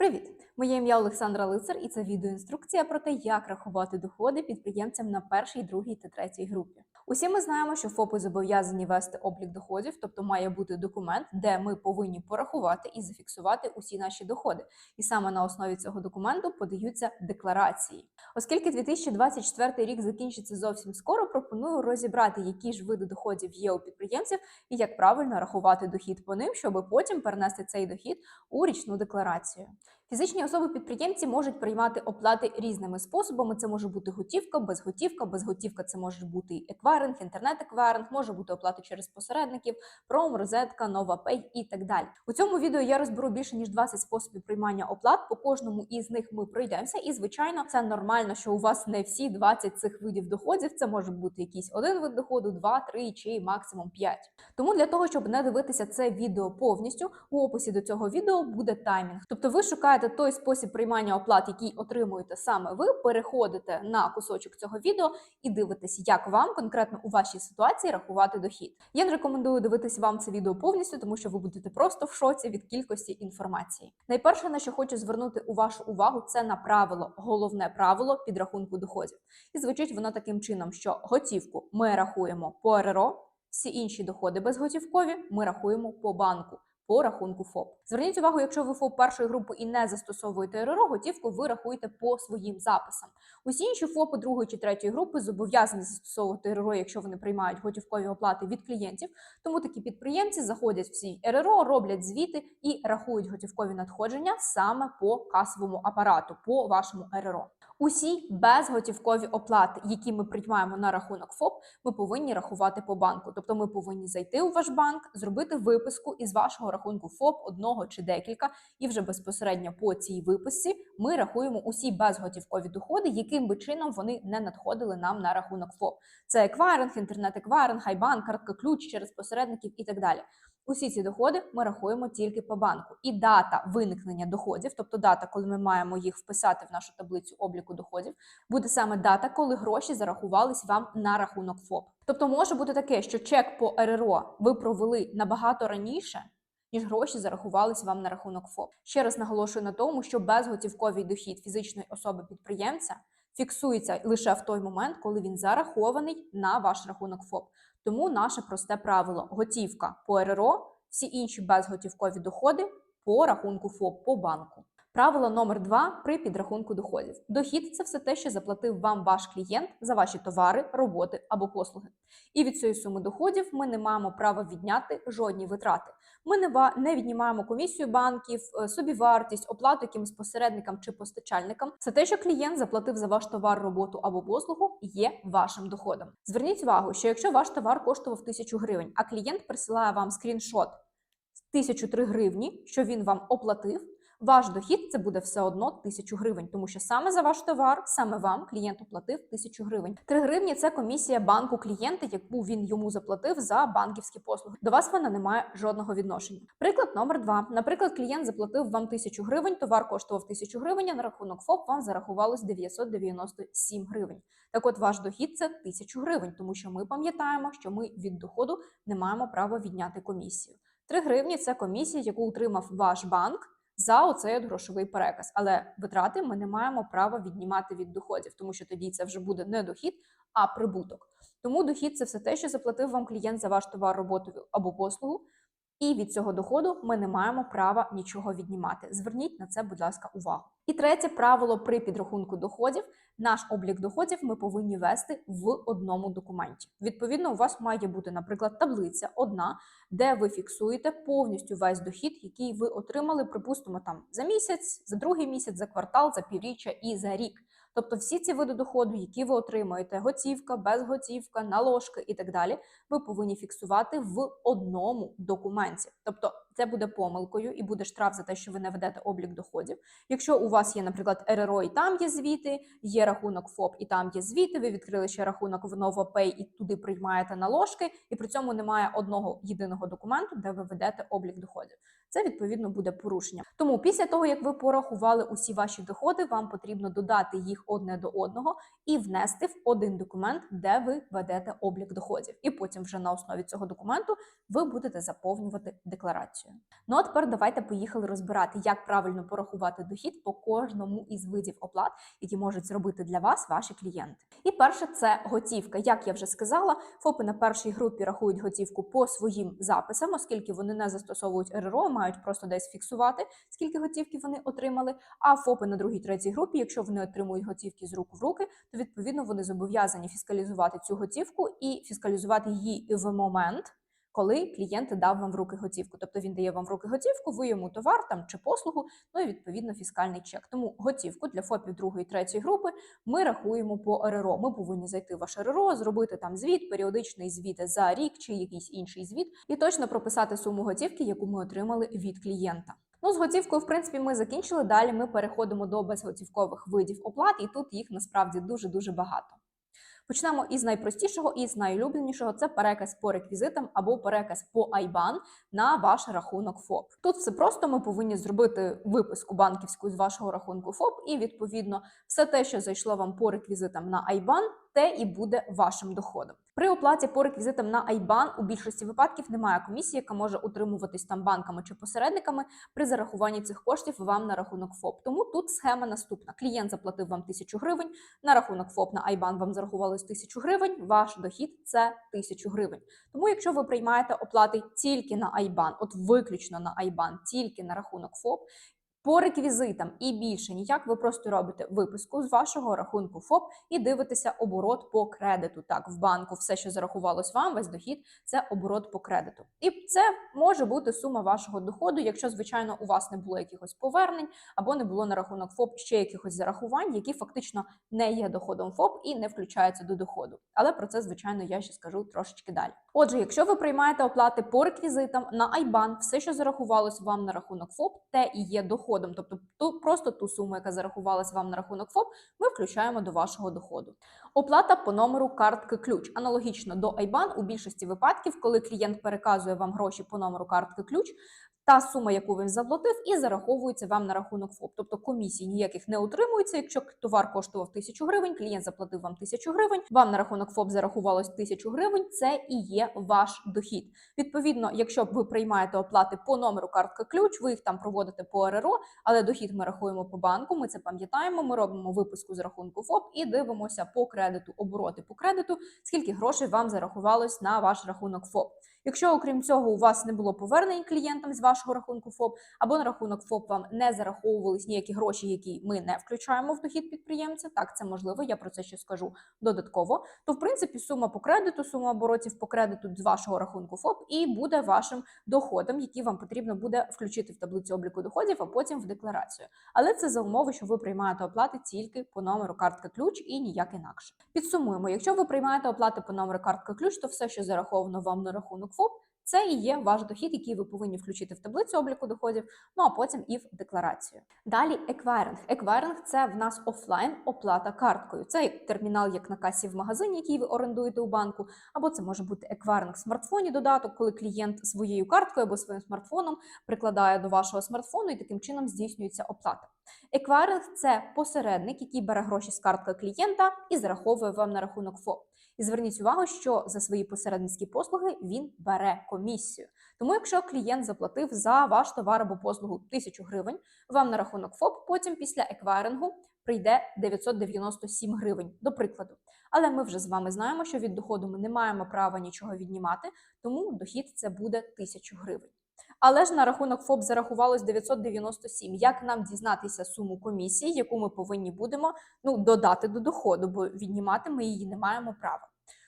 Привіт! Моє ім'я Олександра Лицар, і це відеоінструкція про те, як рахувати доходи підприємцям на першій, другій та третій групі. Усі ми знаємо, що ФОПи зобов'язані вести облік доходів, тобто має бути документ, де ми повинні порахувати і зафіксувати усі наші доходи. І саме на основі цього документу подаються декларації. Оскільки 2024 рік закінчиться зовсім скоро, пропоную розібрати, які ж види доходів є у підприємців і як правильно рахувати дохід по ним, щоб потім перенести цей дохід у річну декларацію. Фізичні особи-підприємці можуть приймати оплати різними способами. Це може бути готівка, безготівка. Безготівка це може бути еквайринг, інтернет-еквайринг, може бути оплата через посередників, пром, розетка, новапей і так далі. У цьому відео я розберу більше ніж 20 способів приймання оплат. По кожному із них ми пройдемося. І звичайно, це нормально, що у вас не всі 20 цих видів доходів. Це може бути якийсь один вид доходу, два, три чи максимум 5. Тому для того, щоб не дивитися це відео повністю, у описі до цього відео буде таймінг. Тобто ви шукаєте той спосіб приймання оплат, який отримуєте саме ви, переходите на кусочок цього відео і дивитесь, як вам конкретно у вашій ситуації рахувати дохід. Я не рекомендую дивитись вам це відео повністю, тому що ви будете просто в шоці від кількості інформації. Найперше, на що хочу звернути у вашу увагу, це на правило, головне правило підрахунку доходів. І звучить воно таким чином, що готівку ми рахуємо по РРО, всі інші доходи безготівкові ми рахуємо по банку. По рахунку ФОП. Зверніть увагу, якщо ви ФОП першої групи і не застосовуєте РРО, готівку ви рахуєте по своїм записам. Усі інші ФОПи другої чи третьої групи зобов'язані застосовувати РРО, якщо вони приймають готівкові оплати від клієнтів. Тому такі підприємці заходять в свій РРО, роблять звіти і рахують готівкові надходження саме по касовому апарату, по вашому РРО. Усі безготівкові оплати, які ми приймаємо на рахунок ФОП, ми повинні рахувати по банку. Тобто ми повинні зайти у ваш банк, зробити виписку із вашого рахунку ФОП одного чи декілька, і вже безпосередньо по цій виписці ми рахуємо усі безготівкові доходи, яким би чином вони не надходили нам на рахунок ФОП. Це еквайринг, інтернет-еквайринг, хайбанк, картка ключ через посередників і так далі. Усі ці доходи ми рахуємо тільки по банку. І дата виникнення доходів, тобто дата, коли ми маємо їх вписати в нашу таблицю обліку доходів, буде саме дата, коли гроші зарахувались вам на рахунок ФОП. Тобто може бути таке, що чек по РРО ви провели набагато раніше. Ніж гроші зарахувались вам на рахунок ФОП. Ще раз наголошую на тому, що безготівковий дохід фізичної особи підприємця фіксується лише в той момент, коли він зарахований на ваш рахунок ФОП. Тому наше просте правило: готівка по РРО, всі інші безготівкові доходи по рахунку ФОП по банку. Правило номер два при підрахунку доходів. Дохід це все те, що заплатив вам ваш клієнт за ваші товари, роботи або послуги. І від цієї суми доходів ми не маємо права відняти жодні витрати. Ми не, не віднімаємо комісію банків, собівартість, оплату якимось посередникам чи постачальникам. Це те, що клієнт заплатив за ваш товар, роботу або послугу, є вашим доходом. Зверніть увагу, що якщо ваш товар коштував 1000 гривень, а клієнт присилає вам скріншот 1003 гривні, що він вам оплатив ваш дохід це буде все одно 1000 гривень, тому що саме за ваш товар, саме вам клієнт оплатив 1000 гривень. 3 гривні це комісія банку клієнта, яку він йому заплатив за банківські послуги. До вас вона не має жодного відношення. Приклад номер два. Наприклад, клієнт заплатив вам 1000 гривень, товар коштував 1000 гривень, а на рахунок ФОП вам зарахувалось 997 гривень. Так от ваш дохід це 1000 гривень, тому що ми пам'ятаємо, що ми від доходу не маємо права відняти комісію. 3 гривні це комісія, яку утримав ваш банк за оцей грошовий переказ. Але витрати ми не маємо права віднімати від доходів, тому що тоді це вже буде не дохід, а прибуток. Тому дохід це все те, що заплатив вам клієнт за ваш товар, роботу або послугу. І від цього доходу ми не маємо права нічого віднімати. Зверніть на це, будь ласка, увагу. І третє правило при підрахунку доходів: наш облік доходів ми повинні вести в одному документі. Відповідно, у вас має бути, наприклад, таблиця одна, де ви фіксуєте повністю весь дохід, який ви отримали, припустимо, там за місяць, за другий місяць, за квартал, за півріччя і за рік. Тобто всі ці види доходу, які ви отримуєте, готівка, безготівка, наложки і так далі, ви повинні фіксувати в одному документі. Тобто це буде помилкою і буде штраф за те, що ви не ведете облік доходів. Якщо у вас є, наприклад, РРО, і там є звіти, є рахунок ФОП, і там є звіти. Ви відкрили ще рахунок в NovoPay і туди приймаєте наложки, і при цьому немає одного єдиного документу, де ви ведете облік доходів. Це відповідно буде порушення. Тому після того, як ви порахували усі ваші доходи, вам потрібно додати їх одне до одного і внести в один документ, де ви ведете облік доходів. І потім, вже на основі цього документу, ви будете заповнювати декларацію. Декларацію. Ну а тепер давайте поїхали розбирати, як правильно порахувати дохід по кожному із видів оплат, які можуть зробити для вас ваші клієнти. І перше це готівка. Як я вже сказала, ФОПи на першій групі рахують готівку по своїм записам, оскільки вони не застосовують РРО, мають просто десь фіксувати, скільки готівки вони отримали. А ФОПи на другій третій групі, якщо вони отримують готівки з рук в руки, то відповідно вони зобов'язані фіскалізувати цю готівку і фіскалізувати її в момент. Коли клієнт дав вам в руки готівку, тобто він дає вам в руки готівку, ви йому товар там чи послугу, ну і відповідно фіскальний чек. Тому готівку для ФОПів другої третьої групи ми рахуємо по РРО. Ми повинні зайти в ваш РРО, зробити там звіт, періодичний звіт за рік чи якийсь інший звіт, і точно прописати суму готівки, яку ми отримали від клієнта. Ну, з готівкою, в принципі, ми закінчили. Далі ми переходимо до безготівкових видів оплат, і тут їх насправді дуже дуже багато. Почнемо із найпростішого і з найулюбленішого це переказ по реквізитам або переказ по IBAN на ваш рахунок ФОП. Тут все просто ми повинні зробити виписку банківську з вашого рахунку ФОП, і відповідно все те, що зайшло вам по реквізитам на IBAN, те і буде вашим доходом. При оплаті по реквізитам на IBAN у більшості випадків немає комісії, яка може утримуватись там банками чи посередниками при зарахуванні цих коштів вам на рахунок ФОП. Тому тут схема наступна: клієнт заплатив вам 1000 гривень, на рахунок ФОП на IBAN вам зарахувалось 1000 гривень. Ваш дохід це 1000 гривень. Тому, якщо ви приймаєте оплати тільки на IBAN, от виключно на IBAN, тільки на рахунок ФОП. По реквізитам і більше ніяк ви просто робите виписку з вашого рахунку ФОП і дивитеся оборот по кредиту. Так, в банку все, що зарахувалось вам, весь дохід це оборот по кредиту. І це може бути сума вашого доходу, якщо, звичайно, у вас не було якихось повернень або не було на рахунок ФОП ще якихось зарахувань, які фактично не є доходом ФОП і не включаються до доходу. Але про це, звичайно, я ще скажу трошечки далі. Отже, якщо ви приймаєте оплати по реквізитам на IBAN, все, що зарахувалось вам на рахунок ФОП, те і є доходом доходом, тобто ту просто ту суму, яка зарахувалась вам на рахунок ФОП, ми включаємо до вашого доходу. Оплата по номеру картки ключ. Аналогічно до IBAN у більшості випадків, коли клієнт переказує вам гроші по номеру картки ключ. Та сума, яку він заплатив, і зараховується вам на рахунок ФОП. Тобто комісій ніяких не утримується. Якщо товар коштував 1000 гривень, клієнт заплатив вам 1000 гривень, вам на рахунок ФОП зарахувалось 1000 гривень. Це і є ваш дохід. Відповідно, якщо ви приймаєте оплати по номеру картка ключ, ви їх там проводите по РРО, але дохід ми рахуємо по банку. Ми це пам'ятаємо. Ми робимо виписку з рахунку ФОП і дивимося по кредиту, обороти по кредиту, скільки грошей вам зарахувалось на ваш рахунок ФОП. Якщо, окрім цього, у вас не було повернень клієнтам з вашого рахунку ФОП, або на рахунок ФОП вам не зараховувались ніякі гроші, які ми не включаємо в дохід підприємця, так це можливо, я про це ще скажу додатково. То в принципі сума по кредиту, сума оборотів по кредиту з вашого рахунку ФОП і буде вашим доходом, який вам потрібно буде включити в таблицю обліку доходів, а потім в декларацію. Але це за умови, що ви приймаєте оплати тільки по номеру картка ключ і ніяк інакше. Підсумуємо, якщо ви приймаєте оплати по номеру картка ключ, то все, що зараховано вам на рахунок ФОП, це і є ваш дохід, який ви повинні включити в таблицю обліку доходів, ну а потім і в декларацію. Далі еквайринг. Еквайринг це в нас офлайн оплата карткою. Це термінал, як на касі в магазині, який ви орендуєте у банку, або це може бути еквайринг в смартфоні додаток, коли клієнт своєю карткою або своїм смартфоном прикладає до вашого смартфону і таким чином здійснюється оплата. Еквайринг це посередник, який бере гроші з картки клієнта і зараховує вам на рахунок ФОП. І зверніть увагу, що за свої посередницькі послуги він бере комісію. Тому, якщо клієнт заплатив за ваш товар або послугу 1000 гривень, вам на рахунок ФОП потім після еквайрингу прийде 997 гривень, до прикладу. Але ми вже з вами знаємо, що від доходу ми не маємо права нічого віднімати, тому дохід це буде 1000 гривень. Але ж на рахунок ФОП зарахувалось 997. Як нам дізнатися суму комісії, яку ми повинні будемо ну, додати до доходу, бо віднімати ми її не маємо права.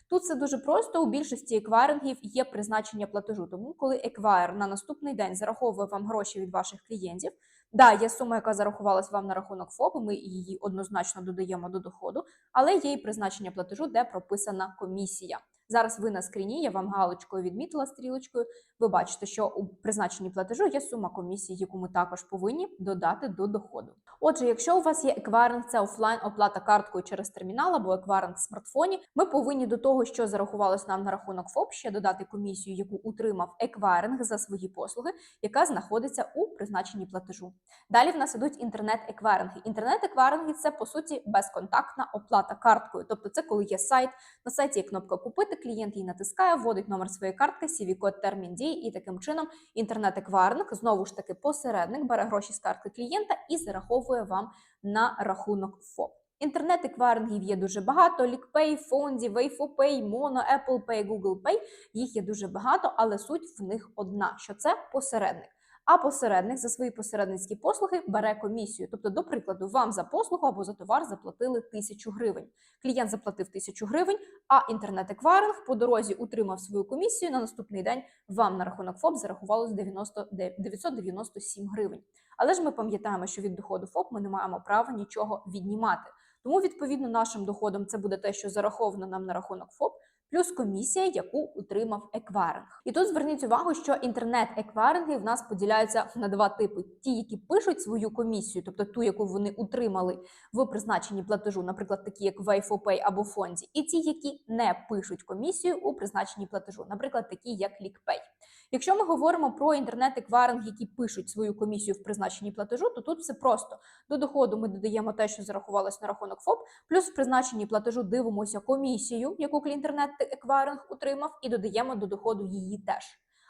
Тут все дуже просто. У більшості еквайрингів є призначення платежу. Тому, коли еквайр на наступний день зараховує вам гроші від ваших клієнтів, да, є сума, яка зарахувалась вам на рахунок ФОП, ми її однозначно додаємо до доходу, але є і призначення платежу, де прописана комісія. Зараз ви на скріні, я вам галочкою відмітила стрілочкою. Ви бачите, що у призначенні платежу є сума комісії, яку ми також повинні додати до доходу. Отже, якщо у вас є еквайринг, це офлайн оплата карткою через термінал або еквайринг в смартфоні, ми повинні до того, що зарахувалось нам на рахунок ФОП, ще додати комісію, яку утримав еквайринг за свої послуги, яка знаходиться у призначенні платежу. Далі в нас ідуть інтернет-еквайринги. Інтернет-еквайринги це по суті безконтактна оплата карткою, тобто це коли є сайт, на сайті є кнопка Купити клієнт її натискає, вводить номер своєї картки, CV-код, термін дії, і таким чином інтернет-екварник, знову ж таки посередник, бере гроші з картки клієнта і зараховує вам на рахунок ФОП. Інтернет-еквайрингів є дуже багато: LickPay, фонді, Wayfopay, Mono, Apple Pay, Google Pay. Їх є дуже багато, але суть в них одна: що це посередник. А посередник за свої посередницькі послуги бере комісію. Тобто, до прикладу, вам за послугу або за товар заплатили тисячу гривень. Клієнт заплатив тисячу гривень, а інтернет-еквайринг по дорозі утримав свою комісію. На наступний день вам на рахунок ФОП зарахувалось 90, 997 гривень. Але ж ми пам'ятаємо, що від доходу ФОП ми не маємо права нічого віднімати. Тому, відповідно, нашим доходом це буде те, що зараховано нам на рахунок ФОП, плюс комісія, яку утримав еквайринг. І тут зверніть увагу, що інтернет-еквайринги в нас поділяються на два типи: ті, які пишуть свою комісію, тобто ту, яку вони утримали в призначенні платежу, наприклад, такі як Wayfopay або Фонді, і ті, які не пишуть комісію у призначенні платежу, наприклад, такі як LickPay. Якщо ми говоримо про інтернет-еквайринг, які пишуть свою комісію в призначенні платежу, то тут все просто до доходу ми додаємо те, що зарахувалось на рахунок ФОП, плюс в призначенні платежу дивимося комісію, яку інтернет-еквайринг утримав, і додаємо до доходу її теж.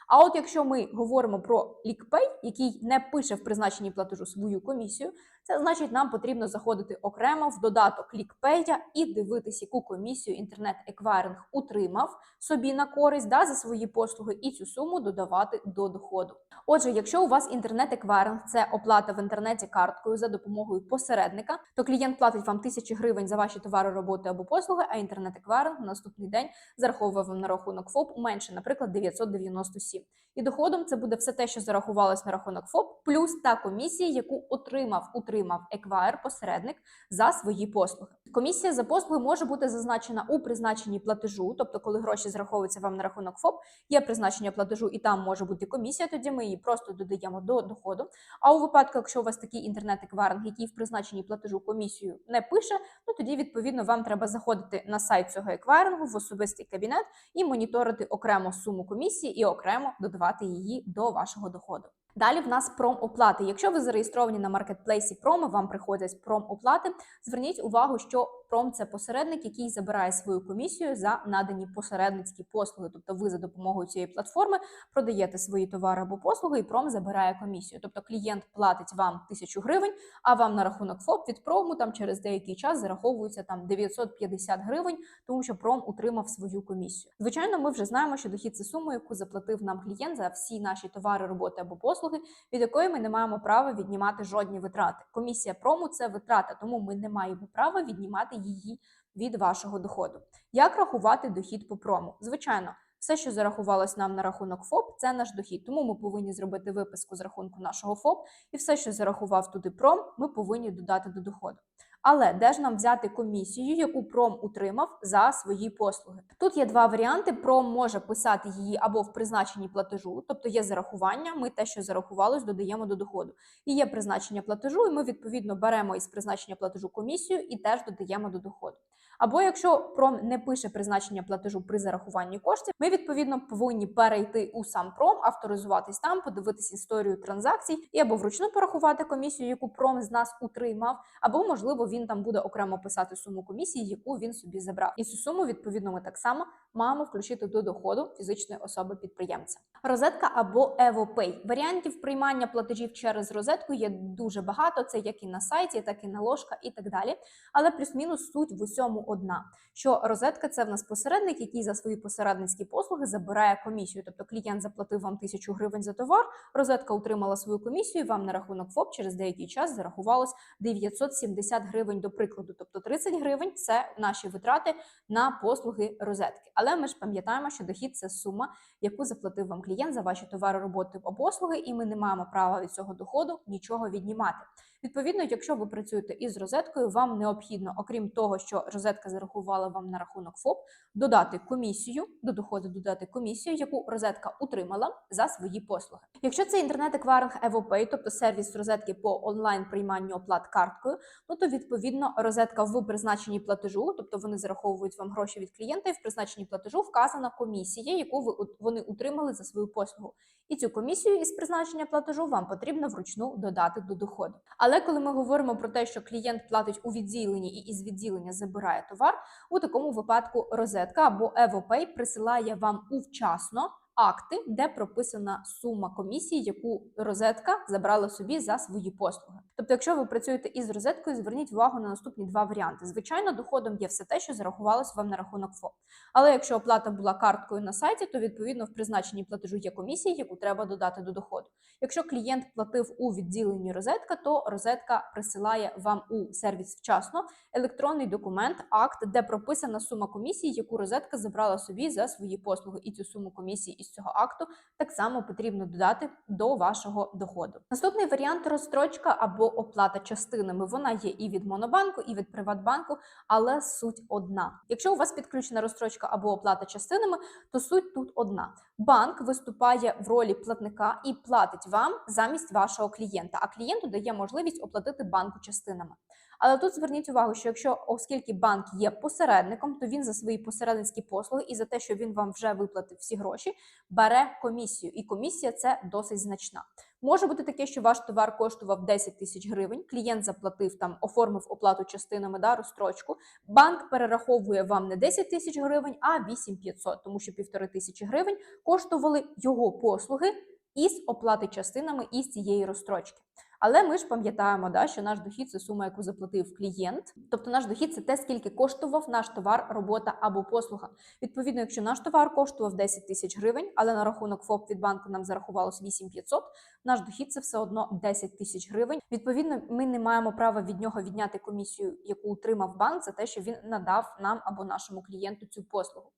А от якщо ми говоримо про LickPay, який не пише в призначенні платежу свою комісію, це значить, нам потрібно заходити окремо в додаток LickPay і дивитись, яку комісію інтернет-еквайринг утримав собі на користь да, за свої послуги, і цю суму додавати до доходу. Отже, якщо у вас інтернет-еквайринг це оплата в інтернеті карткою за допомогою посередника, то клієнт платить вам тисячі гривень за ваші товари, роботи або послуги, а інтернет-еквайринг на наступний день зараховує вам на рахунок ФОП менше, наприклад, 997. І доходом це буде все те, що зарахувалось на рахунок ФОП, плюс та комісія, яку отримав, утримав еквайр посередник за свої послуги. Комісія за послуги може бути зазначена у призначенні платежу, тобто, коли гроші зараховуються вам на рахунок ФОП, є призначення платежу, і там може бути комісія. Тоді ми її просто додаємо до доходу. А у випадку, якщо у вас такий інтернет-еквайринг, який в призначенні платежу комісію не пише, ну тоді відповідно вам треба заходити на сайт цього еквайрингу в особистий кабінет і моніторити окремо суму комісії і окремо додавати її до вашого доходу. Далі в нас промоплати. Якщо ви зареєстровані на маркетплейсі Промо, вам приходять промоплати. Зверніть увагу, що пром це посередник, який забирає свою комісію за надані посередницькі послуги. Тобто, ви за допомогою цієї платформи продаєте свої товари або послуги, і пром забирає комісію. Тобто клієнт платить вам тисячу гривень, а вам на рахунок ФОП від прому там через деякий час зараховується там 950 гривень, тому що пром утримав свою комісію. Звичайно, ми вже знаємо, що дохід це сума, яку заплатив нам клієнт за всі наші товари, роботи або послуги, від якої ми не маємо права віднімати жодні витрати. Комісія прому це витрата, тому ми не маємо права віднімати її від вашого доходу. Як рахувати дохід по прому? Звичайно. Все, що зарахувалось нам на рахунок ФОП, це наш дохід. Тому ми повинні зробити виписку з рахунку нашого ФОП, і все, що зарахував туди пром, ми повинні додати до доходу. Але де ж нам взяти комісію, яку пром утримав за свої послуги? Тут є два варіанти: пром може писати її або в призначенні платежу, тобто є зарахування. Ми те, що зарахувалось, додаємо до доходу. І є призначення платежу, і ми відповідно беремо із призначення платежу комісію і теж додаємо до доходу. Або якщо пром не пише призначення платежу при зарахуванні коштів, ми відповідно повинні перейти у сам пром, авторизуватись там, подивитись історію транзакцій і або вручну порахувати комісію, яку пром з нас утримав, або можливо він там буде окремо писати суму комісії, яку він собі забрав. І цю суму відповідно ми так само маємо включити до доходу фізичної особи підприємця. Розетка або EvoPay. Варіантів приймання платежів через розетку є дуже багато. Це як і на сайті, так і на ложка, і так далі. Але плюс-мінус суть в усьому одна: що розетка це в нас посередник, який за свої посередницькі послуги забирає комісію. Тобто клієнт заплатив вам тисячу гривень за товар, розетка утримала свою комісію. Вам на рахунок ФОП через деякий час зарахувалось 970 гривень до прикладу. Тобто 30 гривень це наші витрати на послуги розетки. Але ми ж пам'ятаємо, що дохід це сума, яку заплатив вам клієнт за ваші товари, роботи або послуги, і ми не маємо права від цього доходу нічого віднімати. Відповідно, якщо ви працюєте із розеткою, вам необхідно, окрім того, що розетка зарахувала вам на рахунок ФОП, додати комісію до доходу, додати комісію, яку розетка утримала за свої послуги. Якщо це інтернет-еквайринг EvoPay, тобто сервіс розетки по онлайн прийманню оплат карткою, ну то відповідно розетка в призначенні платежу, тобто вони зараховують вам гроші від клієнта, і в призначенні платежу вказана комісія, яку ви вони утримали за свою послугу. І цю комісію із призначення платежу вам потрібно вручну додати до доходу. Але Але коли ми говоримо про те, що клієнт платить у відділенні і із відділення забирає товар, у такому випадку розетка або EvoPay присилає вам увчасно акти, де прописана сума комісії, яку розетка забрала собі за свої послуги. Тобто, якщо ви працюєте із розеткою, зверніть увагу на наступні два варіанти. Звичайно, доходом є все те, що зарахувалось вам на рахунок ФОП. Але якщо оплата була карткою на сайті, то відповідно в призначенні платежу є комісія, яку треба додати до доходу. Якщо клієнт платив у відділенні розетка, то розетка присилає вам у сервіс вчасно електронний документ, акт, де прописана сума комісії, яку розетка забрала собі за свої послуги, і цю суму комісії із цього акту так само потрібно додати до вашого доходу. Наступний варіант розстрочка або оплата частинами. Вона є і від Монобанку, і від Приватбанку, але суть одна. Якщо у вас підключена розстрочка або оплата частинами, то суть тут одна. Банк виступає в ролі платника і платить вам замість вашого клієнта, а клієнту дає можливість оплатити банку частинами. Але тут зверніть увагу, що якщо, оскільки банк є посередником, то він за свої посередницькі послуги і за те, що він вам вже виплатив всі гроші, бере комісію. І комісія це досить значна. Може бути таке, що ваш товар коштував 10 тисяч гривень. Клієнт заплатив там, оформив оплату частинами да, розстрочку. Банк перераховує вам не 10 тисяч гривень, а 8500, тому що півтори тисячі гривень коштували його послуги із оплати частинами із цієї розстрочки. Але ми ж пам'ятаємо, да, що наш дохід це сума, яку заплатив клієнт. Тобто наш дохід це те, скільки коштував наш товар, робота або послуга. Відповідно, якщо наш товар коштував 10 тисяч гривень, але на рахунок ФОП від банку нам зарахувалось 8500, наш дохід це все одно 10 тисяч гривень. Відповідно, ми не маємо права від нього відняти комісію, яку утримав банк за те, що він надав нам або нашому клієнту цю послугу.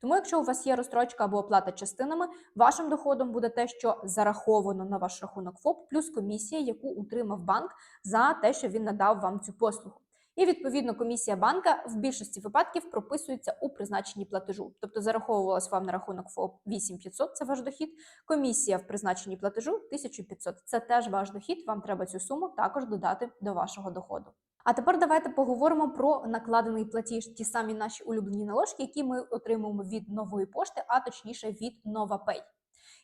Тому, якщо у вас є розстрочка або оплата частинами, вашим доходом буде те, що зараховано на ваш рахунок ФОП, плюс комісія, яку утримав банк за те, що він надав вам цю послугу. І відповідно комісія банка в більшості випадків прописується у призначенні платежу. Тобто зараховувалась вам на рахунок ФОП 8500, це ваш дохід. Комісія в призначенні платежу 1500. Це теж ваш дохід. Вам треба цю суму також додати до вашого доходу. А тепер давайте поговоримо про накладений платіж, ті самі наші улюблені наложки, які ми отримуємо від нової пошти, а точніше від NovaPay.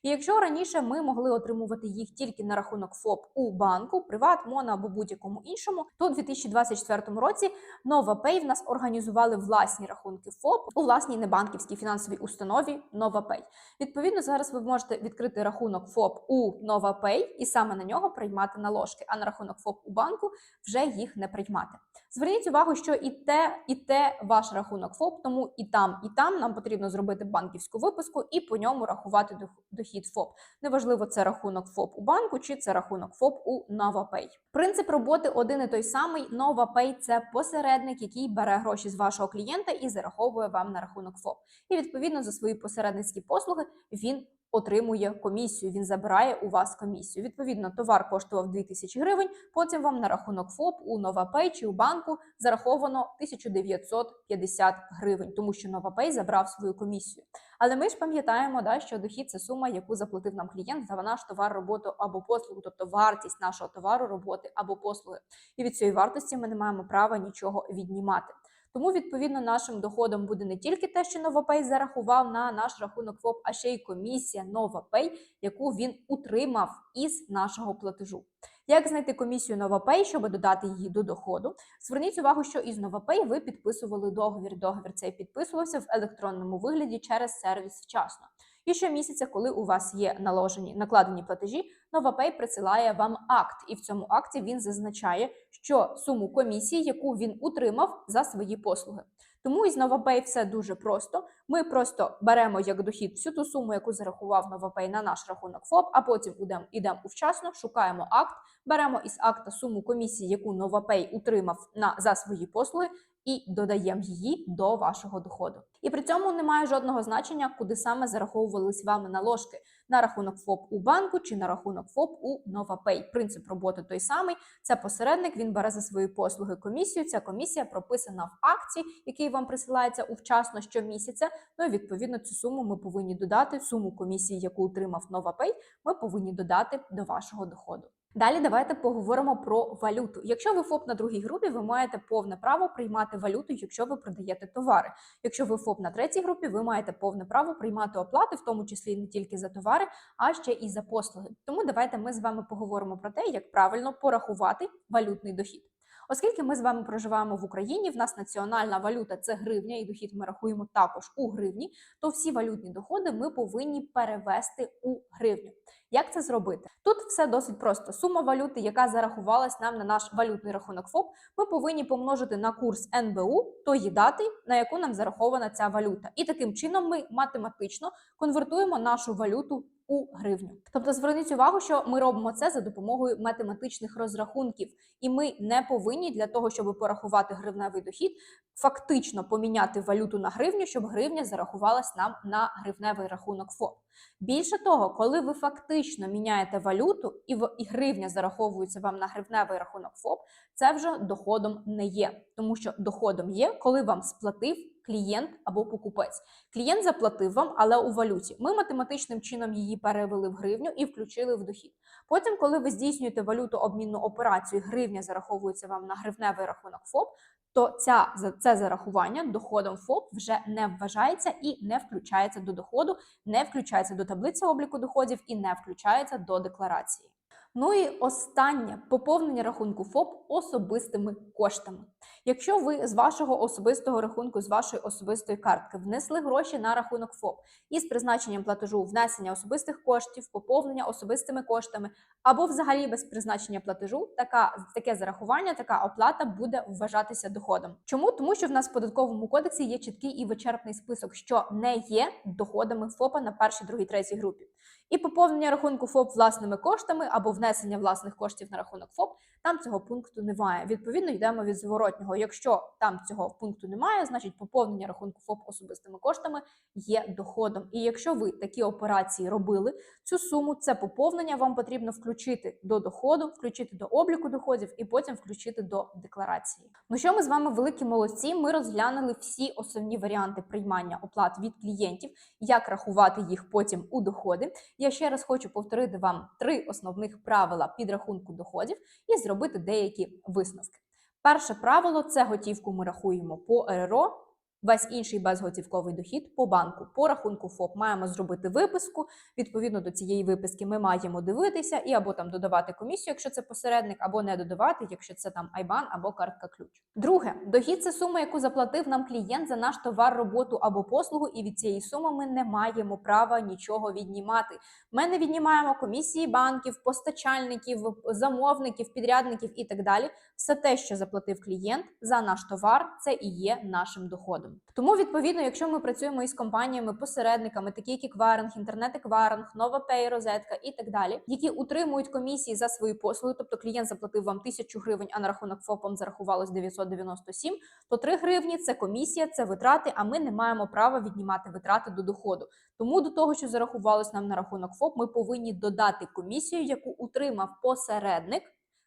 І якщо раніше ми могли отримувати їх тільки на рахунок ФОП у банку, Приват, Моно або будь-якому іншому, то у 2024 році NovaPay в нас організували власні рахунки ФОП у власній небанківській фінансовій установі NovaPay. Відповідно, зараз ви можете відкрити рахунок ФОП у NovaPay і саме на нього приймати наложки, а на рахунок ФОП у банку вже їх не приймати. Зверніть увагу, що і те, і те ваш рахунок ФОП, тому і там, і там нам потрібно зробити банківську виписку і по ньому рахувати дохід ФОП. Неважливо, це рахунок ФОП у банку чи це рахунок ФОП у NovaPay. Принцип роботи один і той самий. NovaPay – це посередник, який бере гроші з вашого клієнта і зараховує вам на рахунок ФОП. І відповідно за свої посередницькі послуги він отримує комісію. Він забирає у вас комісію. Відповідно, товар коштував 2000 гривень. Потім вам на рахунок ФОП у NovaPay чи у банку зараховано 1950 гривень, тому що NovaPay забрав свою комісію. Але ми ж пам'ятаємо, да, що дохід це сума, яку заплатив нам клієнт за наш товар, роботу або послугу, тобто вартість нашого товару, роботи або послуги. І від цієї вартості ми не маємо права нічого віднімати. Тому, відповідно, нашим доходом буде не тільки те, що NovaPay зарахував на наш рахунок ФОП, а ще й комісія NovaPay, яку він утримав із нашого платежу. Як знайти комісію NovaPay, щоб додати її до доходу? Зверніть увагу, що із NovaPay ви підписували договір. Договір цей підписувався в електронному вигляді через сервіс вчасно. І щомісяця, коли у вас є наложені накладені платежі, NovaPay присилає вам акт, і в цьому акті він зазначає, що суму комісії, яку він утримав за свої послуги. Тому із NovaPay все дуже просто. Ми просто беремо як дохід всю ту суму, яку зарахував NovaPay на наш рахунок ФОП, а потім йдемо ідемо вчасно, шукаємо акт, беремо із акта суму комісії, яку NovaPay утримав на за свої послуги, і додаємо її до вашого доходу. І при цьому немає жодного значення, куди саме зараховувались вами наложки на рахунок ФОП у банку чи на рахунок ФОП у NovaPay. Принцип роботи той самий. Це посередник. Він бере за свої послуги комісію. Ця комісія прописана в акті, який вам присилається увчасно щомісяця. Ну і відповідно цю суму ми повинні додати. Суму комісії, яку отримав NovaPay, ми повинні додати до вашого доходу. Далі давайте поговоримо про валюту. Якщо ви ФОП на другій групі, ви маєте повне право приймати валюту, якщо ви продаєте товари. Якщо ви ФОП на третій групі, ви маєте повне право приймати оплати, в тому числі не тільки за товари, а ще і за послуги. Тому давайте ми з вами поговоримо про те, як правильно порахувати валютний дохід. Оскільки ми з вами проживаємо в Україні, в нас національна валюта це гривня, і дохід ми рахуємо також у гривні, то всі валютні доходи ми повинні перевести у гривню. Як це зробити? Тут все досить просто. Сума валюти, яка зарахувалась нам на наш валютний рахунок ФОП, ми повинні помножити на курс НБУ тої дати, на яку нам зарахована ця валюта. І таким чином ми математично конвертуємо нашу валюту у гривню. Тобто зверніть увагу, що ми робимо це за допомогою математичних розрахунків, і ми не повинні для того, щоб порахувати гривневий дохід, фактично поміняти валюту на гривню, щоб гривня зарахувалась нам на гривневий рахунок ФОП. Більше того, коли ви фактично міняєте валюту і гривня зараховується вам на гривневий рахунок ФОП, це вже доходом не є, тому що доходом є, коли вам сплатив клієнт або покупець. Клієнт заплатив вам, але у валюті. Ми математичним чином її перевели в гривню і включили в дохід. Потім, коли ви здійснюєте валюту обмінну операцію, гривня зараховується вам на гривневий рахунок ФОП. То ця це зарахування доходом ФОП вже не вважається і не включається до доходу, не включається до таблиці обліку доходів і не включається до декларації. Ну і останнє поповнення рахунку ФОП особистими коштами. Якщо ви з вашого особистого рахунку, з вашої особистої картки внесли гроші на рахунок ФОП із призначенням платежу внесення особистих коштів, поповнення особистими коштами, або взагалі без призначення платежу, така таке зарахування, така оплата буде вважатися доходом. Чому? Тому що в нас в податковому кодексі є чіткий і вичерпний список, що не є доходами ФОПа на першій, другій, третій групі. І поповнення рахунку ФОП власними коштами або внесення власних коштів на рахунок ФОП, там цього пункту немає. Відповідно, йдемо від зворотнього. Якщо там цього пункту немає, значить поповнення рахунку ФОП особистими коштами є доходом. І якщо ви такі операції робили, цю суму це поповнення вам потрібно включити до доходу, включити до обліку доходів і потім включити до декларації. Ну що ми з вами великі молодці? Ми розглянули всі основні варіанти приймання оплат від клієнтів, як рахувати їх потім у доходи. Я ще раз хочу повторити вам три основних правила підрахунку доходів і зробити деякі висновки. Перше правило це готівку ми рахуємо по РРО. Весь інший безготівковий дохід по банку. По рахунку ФОП маємо зробити виписку. Відповідно до цієї виписки ми маємо дивитися і або там додавати комісію, якщо це посередник, або не додавати, якщо це там Айбан або картка ключ. Друге, дохід це сума, яку заплатив нам клієнт за наш товар, роботу або послугу, і від цієї суми ми не маємо права нічого віднімати. Ми не віднімаємо комісії банків, постачальників, замовників, підрядників і так далі. Все те, що заплатив клієнт за наш товар, це і є нашим доходом. Тому, відповідно, якщо ми працюємо із компаніями, посередниками, такі як Еквайринг, інтернет-еквайринг, NovaPay, Розетка і так далі, які утримують комісії за свої послуги, тобто клієнт заплатив вам 1000 гривень, а на рахунок ФОПом зарахувалось 997, то 3 гривні це комісія, це витрати. А ми не маємо права віднімати витрати до доходу. Тому до того, що зарахувалось нам на рахунок ФОП, ми повинні додати комісію, яку утримав посередник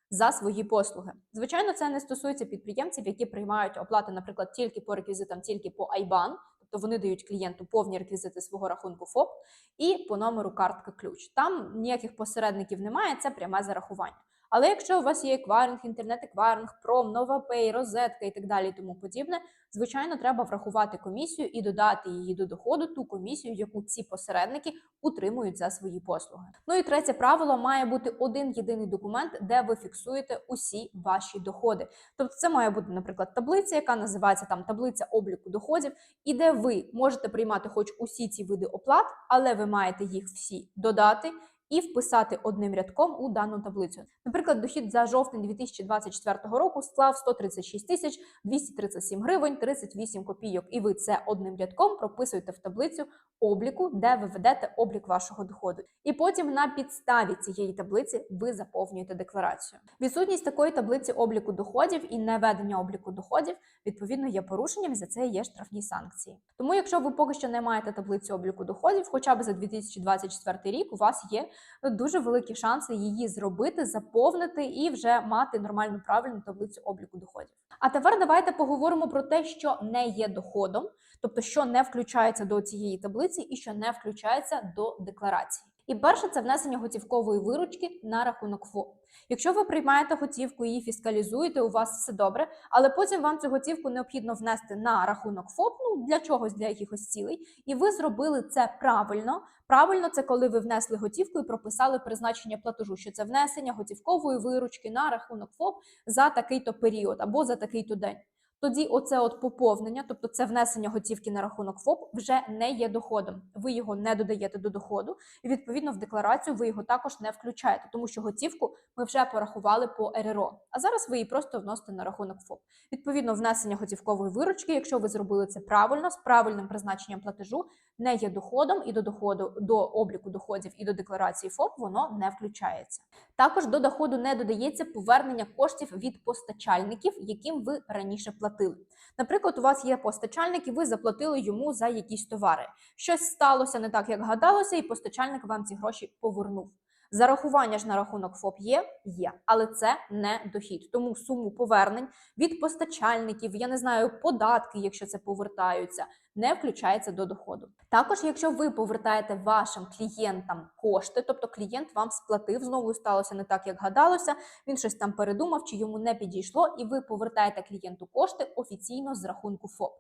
за свої послуги. Звичайно, це не стосується підприємців, які приймають оплати, наприклад, тільки по реквізитам, тільки по IBAN, тобто вони дають клієнту повні реквізити свого рахунку ФОП і по номеру картка ключ. Там ніяких посередників немає, це пряме зарахування. Але якщо у вас є еквайринг, інтернет-еквайринг, пром, новапей, розетка і так далі, тому подібне, звичайно, треба врахувати комісію і додати її до доходу, ту комісію, яку ці посередники утримують за свої послуги. Ну і третє правило має бути один єдиний документ, де ви фіксуєте усі ваші доходи. Тобто, це має бути, наприклад, таблиця, яка називається там таблиця обліку доходів, і де ви можете приймати хоч усі ці види оплат, але ви маєте їх всі додати і вписати одним рядком у дану таблицю. Наприклад, дохід за жовтень 2024 року склав 136 тисяч 237 гривень 38 копійок. І ви це одним рядком прописуєте в таблицю обліку, де ви ведете облік вашого доходу. І потім на підставі цієї таблиці ви заповнюєте декларацію. Відсутність такої таблиці обліку доходів і неведення обліку доходів відповідно є порушенням. За це є штрафні санкції. Тому, якщо ви поки що не маєте таблиці обліку доходів, хоча б за 2024 рік у вас є дуже великі шанси її зробити, заповнити і вже мати нормальну правильну таблицю обліку доходів. А тепер давайте поговоримо про те, що не є доходом, тобто що не включається до цієї таблиці і що не включається до декларації. І перше це внесення готівкової виручки на рахунок ФОП. Якщо ви приймаєте готівку її фіскалізуєте, у вас все добре, але потім вам цю готівку необхідно внести на рахунок ФОП, ну для чогось, для якихось цілей, і ви зробили це правильно. Правильно, це коли ви внесли готівку і прописали призначення платежу, що це внесення готівкової виручки на рахунок ФОП за такий-то період або за такий-то день. Тоді оце от поповнення, тобто це внесення готівки на рахунок ФОП, вже не є доходом. Ви його не додаєте до доходу, і відповідно в декларацію ви його також не включаєте, тому що готівку ми вже порахували по РРО. А зараз ви її просто вносите на рахунок ФОП. Відповідно, внесення готівкової виручки, якщо ви зробили це правильно, з правильним призначенням платежу, не є доходом і до доходу до обліку доходів і до декларації ФОП воно не включається. Також до доходу не додається повернення коштів від постачальників, яким ви раніше платили. Наприклад, у вас є постачальник, і ви заплатили йому за якісь товари. Щось сталося не так, як гадалося, і постачальник вам ці гроші повернув. Зарахування ж на рахунок ФОП є, є, але це не дохід. Тому суму повернень від постачальників, я не знаю, податки, якщо це повертаються, не включається до доходу. Також, якщо ви повертаєте вашим клієнтам кошти, тобто клієнт вам сплатив, знову сталося не так, як гадалося. Він щось там передумав, чи йому не підійшло, і ви повертаєте клієнту кошти офіційно з рахунку ФОП.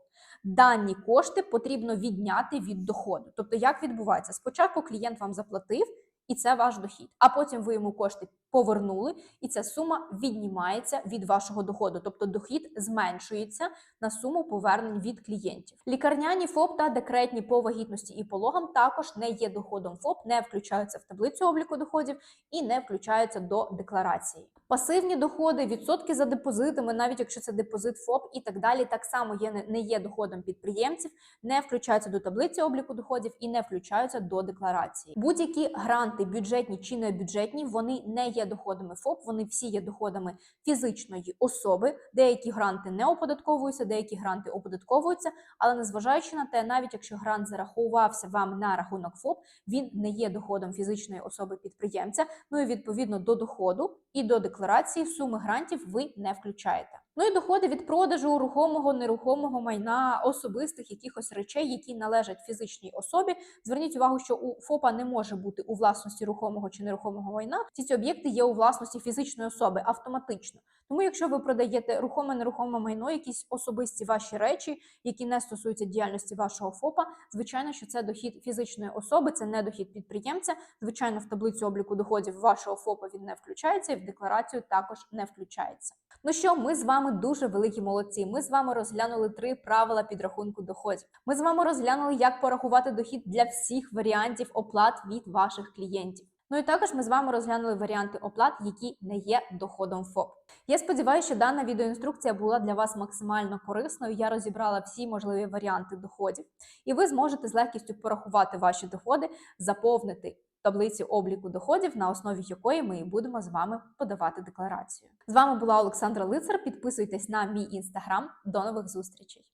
Дані кошти потрібно відняти від доходу. Тобто, як відбувається? Спочатку клієнт вам заплатив. І це ваш дохід. А потім ви йому кошти повернули, і ця сума віднімається від вашого доходу. Тобто дохід зменшується на суму повернень від клієнтів. Лікарняні ФОП та декретні по вагітності і пологам також не є доходом ФОП, не включаються в таблицю обліку доходів і не включаються до декларації. Пасивні доходи, відсотки за депозитами, навіть якщо це депозит ФОП і так далі, так само є не є доходом підприємців, не включаються до таблиці обліку доходів і не включаються до декларації. Будь-які гранти, бюджетні чи не бюджетні, вони не є доходами ФОП, вони всі є доходами фізичної особи. Деякі гранти не оподатковуються, деякі гранти оподатковуються, але незважаючи на те, навіть якщо грант зарахувався вам на рахунок ФОП, він не є доходом фізичної особи підприємця. Ну і відповідно до доходу і до декларації суми грантів ви не включаєте. Ну і доходи від продажу рухомого, нерухомого майна, особистих якихось речей, які належать фізичній особі. Зверніть увагу, що у ФОПа не може бути у власності рухомого чи нерухомого майна. Всі ці об'єкти є у власності фізичної особи автоматично. Тому, якщо ви продаєте рухоме нерухоме майно, якісь особисті ваші речі, які не стосуються діяльності вашого ФОПа, звичайно, що це дохід фізичної особи, це не дохід підприємця. Звичайно, в таблицю обліку доходів вашого ФОПа він не включається, і в декларацію також не включається. Ну що, ми з вами дуже великі молодці. Ми з вами розглянули три правила підрахунку доходів. Ми з вами розглянули, як порахувати дохід для всіх варіантів оплат від ваших клієнтів. Ну і також ми з вами розглянули варіанти оплат, які не є доходом ФОП. Я сподіваюся, що дана відеоінструкція була для вас максимально корисною. Я розібрала всі можливі варіанти доходів, і ви зможете з легкістю порахувати ваші доходи, заповнити таблиці обліку доходів, на основі якої ми і будемо з вами подавати декларацію. З вами була Олександра Лицар. Підписуйтесь на мій інстаграм. До нових зустрічей!